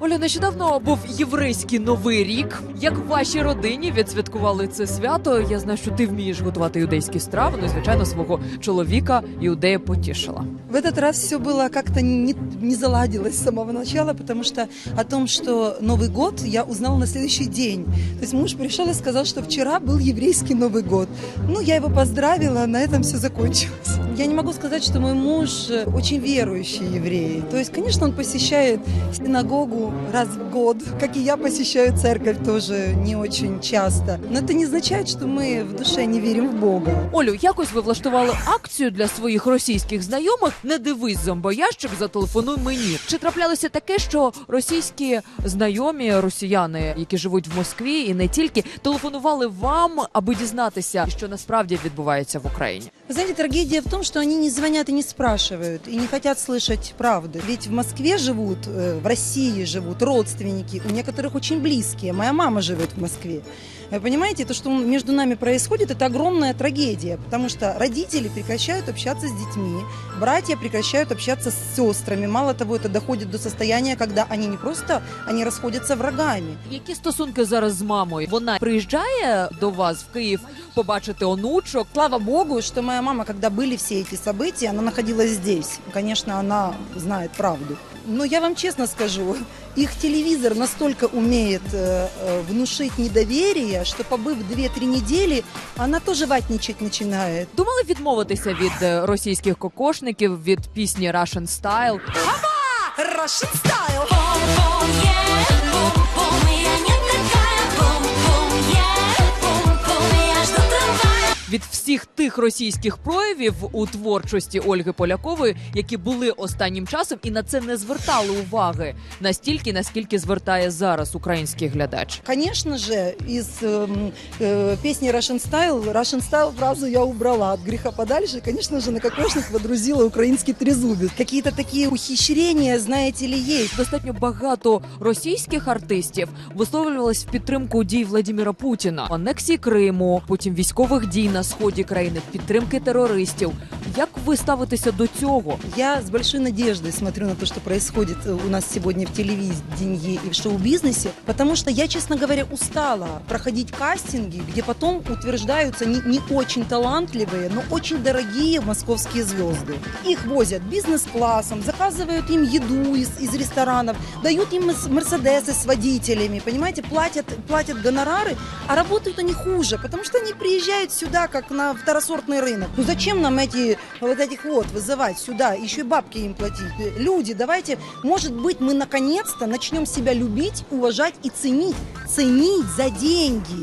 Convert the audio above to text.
Оля, нещодавно був єврейський новий рік. Як в вашій родині відсвяткували це свято? Я знаю, що ти вмієш готувати юдейські страви. Ну і звичайно, свого чоловіка іудея потішила. В этот раз все было как-то не, не заладилось с самого начала, потому что о том, что Новый год, я узнала на следующий день. То есть муж пришел и сказал, что вчера был еврейский Новый год. Ну, я его поздравила, на этом все закончилось. Я не могу сказать, что мой муж э, очень верующий еврей. То есть, конечно, он посещает синагогу раз в год, как и я посещаю церковь тоже не очень часто. Но это не означает, что мы в душе не верим в Бога. Олю, якось ви влаштували акцію для своїх російських знайомих. Не дивись зомбоящик, зателефонуй мені. Чи траплялося таке, що російські знайомі росіяни, які живуть в Москві, і не тільки телефонували вам, аби дізнатися, що насправді відбувається в Україні? Вы знаете, трагедия в том, что они не звонят и не спрашивают, и не хотят слышать правды. Ведь в Москве живут, э, в России живут родственники, у некоторых очень близкие. Моя мама живет в Москве. Вы понимаете, то, что между нами происходит, это огромная трагедия, потому что родители прекращают общаться с детьми, братья прекращают общаться с сестрами. Мало того, это доходит до состояния, когда они не просто, они расходятся врагами. Які стосунки зараз з мамою? Вона приїжджає до вас в Київ побачити онучок. Слава Богу, что моя мама, когда были все эти события, она находилась здесь. Конечно, она знает правду. Но я вам честно скажу, их телевизор настолько умеет э, э, внушить недоверие, что побыв 2-3 недели, она тоже ватничать начинает. Думали відмовитися від е, російських кокошників від пісні Russian Style. Russian style! Бум-бум, yeah, бум-бум, я не такая. Бум-бум, yeah, бум-бум, я жду трамвая. від всіх тих російських проявів у творчості Ольги Полякової, які були останнім часом, і на це не звертали уваги настільки, наскільки звертає зараз український глядач. Же, из эм, э, песни Russian Style, Russian Style фразу я убрала от греха подальше. Конечно же, на кокошник водрузила украинский трезубец. Какие-то такие ухищрения, знаете ли, есть. Достатньо багато російських артистів висловлювалось в підтримку дій Владимира Путіна, анексії Криму, потім військових дій на сході країни, підтримки терористів. Як ви ставитеся до цього? Я с большой надеждой смотрю на то, что происходит у нас сегодня в телевидении и в шоу-бизнесе, потому что я, честно говоря, устала проходить кастинги, где потом утверждаются не, не очень талантливые, но очень дорогие московские звезды. Их возят бизнес-классом, заказывают им еду из, из ресторанов, дают им мес- мерседесы с водителями, понимаете, платят, платят гонорары, а работают они хуже, потому что они приезжают сюда, как на второсортный рынок. Ну зачем нам эти вот этих вот вызывать сюда, еще и бабки им платить? Люди, давайте, может быть, мы наконец-то начнем себя любить, уважать и ценить. Ценить за деньги.